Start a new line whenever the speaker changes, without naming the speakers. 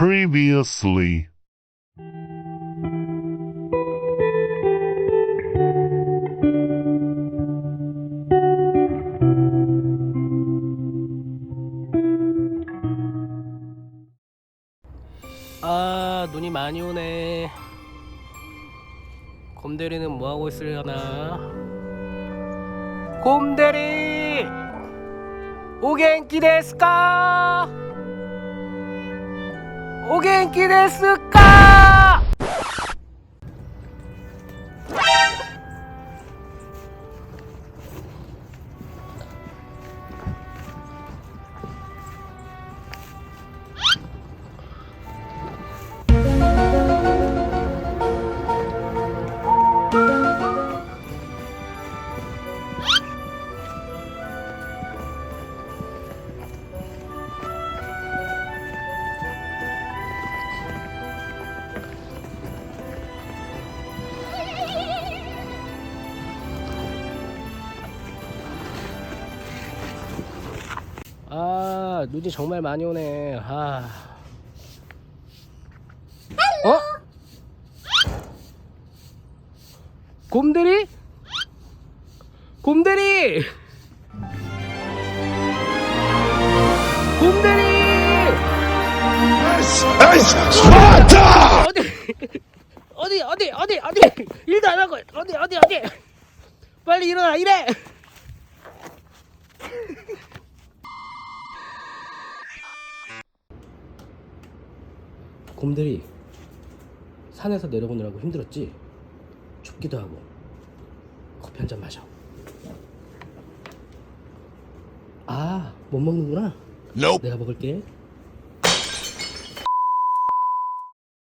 Previously.
아 눈이 많이 오네. 곰대리는 뭐 하고 있으려나? 곰대리! 오겐키 데스까 오겐키 데스까 아 눈이 정말 많이 오네 아 어? 곰대리? 곰대리! 곰대리! 어디 어디 어디 어디 어디 일도 안 하고 어디 어디 어디 빨리 일어나 이래 곰들이 산에서 내려오느라고 힘들었지? 춥기도 하고. 커피 한 잔 마셔. 아 못 먹는구나.
Nope.
내가 먹을게